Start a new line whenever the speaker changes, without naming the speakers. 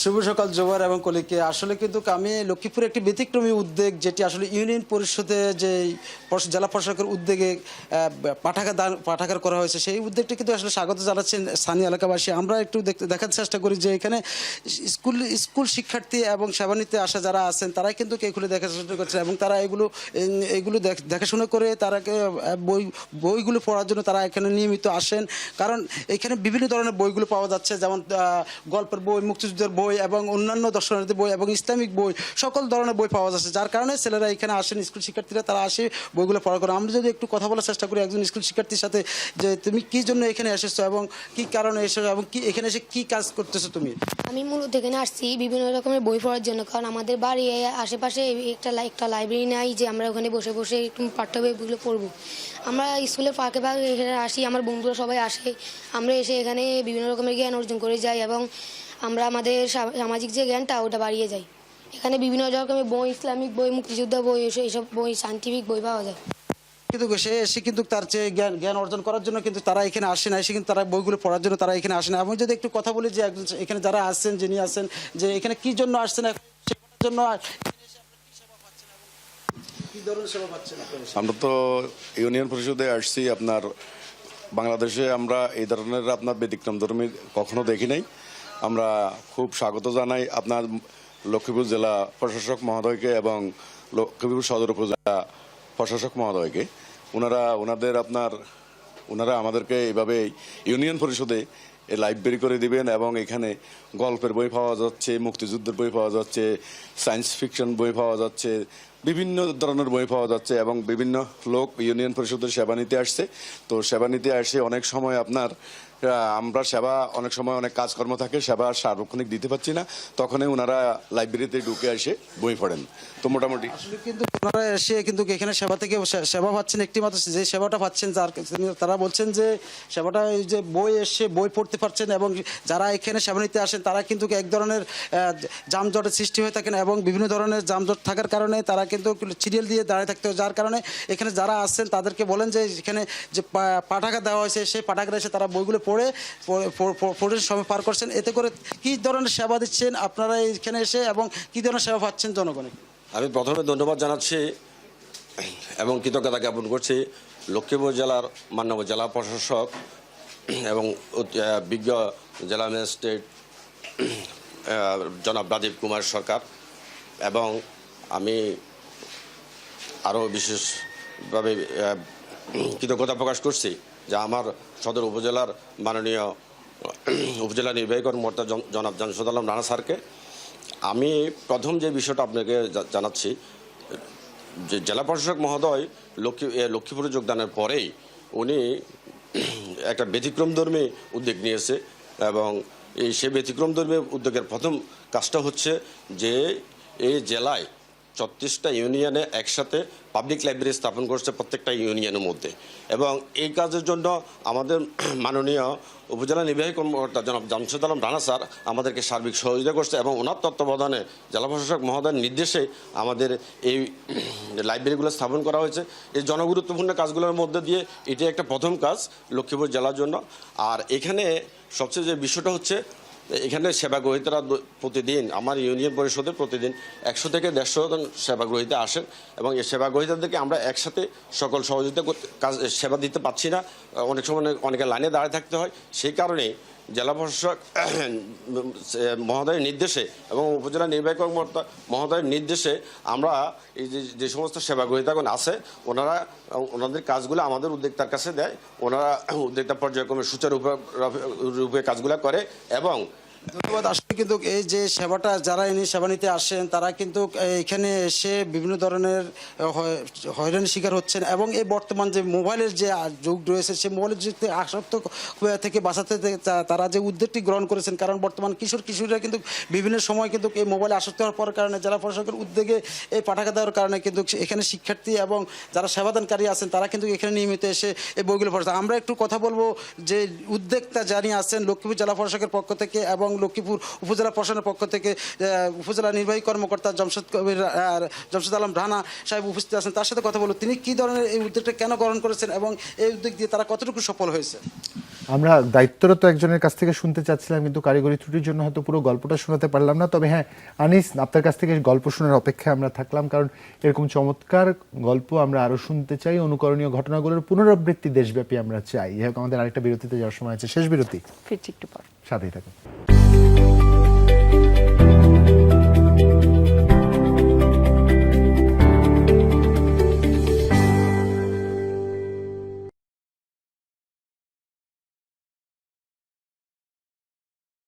শুভ সকাল জোবার এবং কলিকে। আসলে কিন্তু আমি লক্ষ্মীপুরে একটি ব্যতিক্রমী উদ্যোগ, যেটি আসলে ইউনিয়ন পরিষদে যে জেলা প্রশাসকের উদ্যোগে পাঠাগার দান, পাঠাগার করা হয়েছে, সেই উদ্যোগটি কিন্তু আসলে স্বাগত জানাচ্ছেন স্থানীয় এলাকাবাসী। আমরা একটু দেখতে দেখার চেষ্টা করি যে এখানে স্কুল স্কুল শিক্ষার্থী এবং সেবা নিতে আসা যারা আছেন, তারাই কিন্তু এগুলো দেখাশোনা করছে এবং তারা এগুলো এগুলো দেখ- দেখাশোনা করে তারাকে বই, বইগুলো পড়ার জন্য তারা এখানে নিয়মিত আসেন। কারণ এখানে বিভিন্ন ধরনের বইগুলো পাওয়া যাচ্ছে, যেমন গল্পের বই, মুক্তিযুদ্ধের বই এবং অন্যান্য দর্শনার্থী বই এবং ইসলামিক বই, সকল ধরনের বই পাওয়া যাচ্ছে। যার কারণে ছেলেরা এখানে আসেন, স্কুল শিক্ষার্থীরা তারা আসে, বইগুলো পড়া করে। আমরা যদি একটু কথা বলার চেষ্টা করি একজন স্কুল শিক্ষার্থীর সাথে, যে তুমি কি জন্য এখানে এসেছ এবং কি কারণে এসেছ এবং কি এখানে এসে কি কাজ করতেছো তুমি?
আমি মূলত এখানে আসছি বিভিন্ন রকমের বই পড়ার জন্য, কারণ আমাদের বাড়ি আশেপাশে একটা একটা লাইব্রেরি নাই যে আমরা ওখানে বসে বসে একটু পাঠ্য বইগুলো পড়ব। আমরা স্কুলে ফাঁকে ফাঁকে এখানে আসি, আমার বন্ধুরা সবাই আসে। আমরা এসে এখানে বিভিন্ন রকমের জ্ঞান অর্জন করে যাই এবং আমরা আমাদের সামাজিক যে জ্ঞানটা ওটা বাড়িয়ে যাই। এখানে বিভিন্ন রকমের বই ইসলামিক বই মুক্তিযুদ্ধ বই এইসব বই সায়েন্টিফিক বই পাওয়া যায়।
কিন্তু সে এসে কিন্তু তার যে জ্ঞান জ্ঞান অর্জন করার জন্য কিন্তু তারা এখানে আসে না এসে কিন্তু তারা বইগুলো পড়ার জন্য তারা এখানে আসে না আমি যদি একটু কথা বলি যে একজন এখানে যারা আসছেন যিনি আসছেন যে এখানে কি জন্য আসছেন জন্য এখানে এসে আপনারা কি সেবা পাচ্ছেন এবং কি ধরনের সেবা পাচ্ছেন আপনারা
আমরা তো ইউনিয়ন পরিষদে আসছি আপনার বাংলাদেশে আমরা এই ধরনের আপনার ব্যতিক্রম ধর্মী কখনো দেখি নাই। আমরা খুব স্বাগত জানাই আপনার লক্ষ্মীপুর জেলা প্রশাসক মহোদয়কে এবং লক্ষ্মীপুর সদর উপজেলা প্রশাসক মহোদয়কে। ওনারা ওনাদের আপনার ওনারা আমাদেরকে এইভাবে ইউনিয়ন পরিষদে লাইব্রেরি করে দিবেন এবং এখানে গল্পের বই পাওয়া যাচ্ছে, মুক্তিযুদ্ধের বই পাওয়া যাচ্ছে, সায়েন্স ফিকশন বই পাওয়া যাচ্ছে, বিভিন্ন ধরনের বই পাওয়া যাচ্ছে এবং বিভিন্ন লোক ইউনিয়ন পরিষদের সেবা নিতে আসছে। তো সেবা নিতে আসে অনেক সময় আপনার আমরা সেবা অনেক সময় অনেক কাজকর্ম থাকে, সেবা সার্বক্ষণিক দিতে পারছি না। তখনই ওনারা লাইব্রেরিতে ঢুকে এসে বই পড়েন। তো মোটামুটি।
কিন্তু ওনারা এসে কিন্তু এখানে সেবা থেকে সেবা পাচ্ছেন একটি মাত্র যে সেবাটা পাচ্ছেন যার তারা বলছেন যে সেবাটা এই যে বই এসে বই পড়তে পারছেন এবং যারা এখানে সেবা নিতে আসেন, তারা কিন্তু এক ধরনের যানজটের সৃষ্টি হয়ে থাকেন এবং বিভিন্ন ধরনের যানজট থাকার কারণে তারা কিন্তু সিরিয়াল দিয়ে দাঁড়িয়ে থাকতে হয়। যার কারণে এখানে যারা আসছেন তাদেরকে বলেন যে এখানে যে পা- পাঠাগার দেওয়া হয়েছে, সেই পাঠাগারে এসে তারা বইগুলো পড়ে, পড়ে- সময় পার করছেন। এতে করে কি ধরনের সেবা দিচ্ছেন আপনারা এখানে এসে এবং কি ধরনের সেবা পাচ্ছেন জনগণে?
আমি প্রথমে ধন্যবাদ জানাচ্ছি এবং কৃতজ্ঞতা জ্ঞাপন করছি লক্ষ্মীপুর জেলার মাননীয় জেলা প্রশাসক এবং বিজ্ঞ জেলা ম্যাজিস্ট্রেট, জনাব রাজীব কুমার সরকার এবং আমি আরও বিশেষভাবে কৃতজ্ঞতা প্রকাশ করছি। যে আমার সদর উপজেলার মাননীয়, উপজেলা নির্বাহী কর্মকর্তা জন- জনাব জামসুদ আলম রানা স্যারকে। আমি প্রথম যে বিষয়টা আপনাকে জানাচ্ছি, যে জেলা প্রশাসক মহোদয় লক্ষ্মী লক্ষ্মীপুরে যোগদানের পরেই উনি একটা ব্যতিক্রমধর্মী উদ্যোগ নিয়েছে এবং এই সেই ব্যতিক্রমধর্মী উদ্যোগের প্রথম কাজটা হচ্ছে যে এই জেলায় ছত্রিশটা ইউনিয়নে একসাথে পাবলিক লাইব্রেরি স্থাপন করছে প্রত্যেকটা ইউনিয়নের মধ্যে। এবং এই কাজের জন্য আমাদের মাননীয় উপজেলা নির্বাহী কর্মকর্তা জনাব জামশেদ আলম রানা স্যার আমাদেরকে সার্বিক সহযোগিতা করছে এবং ওনার তত্ত্বাবধানে জেলা প্রশাসক মহোদয়ের নির্দেশে আমাদের এই লাইব্রেরিগুলো স্থাপন করা হয়েছে। এই জনগুরুত্বপূর্ণ কাজগুলোর মধ্যে দিয়ে এটি একটা প্রথম কাজ লক্ষ্মীপুর জেলার জন্য। আর এখানে সবচেয়ে যে বিষয়টা হচ্ছে এখানে সেবা গ্রহীতারা প্রতিদিন, আমার ইউনিয়ন পরিষদে প্রতিদিন একশো থেকে দেড়শো জন সেবা গ্রহীতা আসেন এবং এই সেবা সেবাগ্রহীতাদেরকে আমরা একসাথে সকল সহযোগিতা কাজ সেবা দিতে পারছি না। অনেক সময় অনেকে লাইনে দাঁড়িয়ে থাকতে হয়। সেই কারণে জেলা প্রশাসক মহোদয়ের নির্দেশে এবং উপজেলা নির্বাহী কর্মকর্তা মহোদয়ের নির্দেশে আমরা এই যে সমস্ত সেবা গ্রহিতাগণ আছে, ওনারা, ওনাদের কাজগুলো আমাদের উদ্যোক্তার কাছে দেয়। ওনারা উদ্যোক্তা পর্যায়ক্রমে সুচারুরূপে রূপে কাজগুলো করে এবং
ধন্যবাদ। আসলে কিন্তু এই যে সেবাটা, যারা এনে সেবা নিতে আসেন, তারা কিন্তু এখানে এসে বিভিন্ন ধরনের হয়- হয়রানির শিকার হচ্ছেন এবং এই বর্তমান যে মোবাইলের যে যুগ রয়েছে, সেই মোবাইলের যুগ থেকে আসক্ত থেকে বাঁচাতে তারা যে উদ্যোগটি গ্রহণ করেছেন, কারণ বর্তমান কিশোর কিশোরীরা কিন্তু বিভিন্ন সময় কিন্তু এই মোবাইলে আসক্ত হওয়ার পর কারণে, জেলা প্রশাসকের উদ্যোগে এই পাঠাগা দেওয়ার কারণে কিন্তু এখানে শিক্ষার্থী এবং যারা সেবাদানকারী আছেন, তারা কিন্তু এখানে নিয়মিত এসে এই বইগুলো পড়ছে আমরা একটু কথা বলব যে উদ্যোক্তা জানিয়ে আছেন, লক্ষ্মীপুর জেলা প্রশাসকের পক্ষ থেকে এবং লক্ষ্মীপুর উপজেলা প্রশাসনের পক্ষ থেকে আহ, উপজেলা নির্বাহী কর্মকর্তা জমশেদ কবির আর জমশেদ আলম রানা সাহেব উপস্থিত আছেন। তার সাথে কথা বলব তিনি কি ধরনের এই উদ্যোগটা কেন গ্রহণ করেছেন এবং এই উদ্যোগ দিয়ে তারা কতটুকু সফল হয়েছে?
আমরা দায়িত্বরত একজনের কাছ থেকে শুনতে চাচ্ছিলাম কিন্তু কারিগরি ত্রুটির জন্য হয়তো পুরো গল্পটা শোনাতে পারলাম না। তবে হ্যাঁ আনিস আপনার কাছ থেকে গল্প শোনার অপেক্ষায় আমরা থাকলাম কারণ এরকম চমৎকার গল্প আমরা আরও শুনতে চাই। অনুকরণীয় ঘটনাগুলোর পুনরাবৃত্তি দেশব্যাপী আমরা চাই। যাই আমাদের আরেকটা বিরতিতে যাওয়ার সময় আছে। শেষ বিরতি।
ফিরছি একটু পর।
সাথেই থাকুন।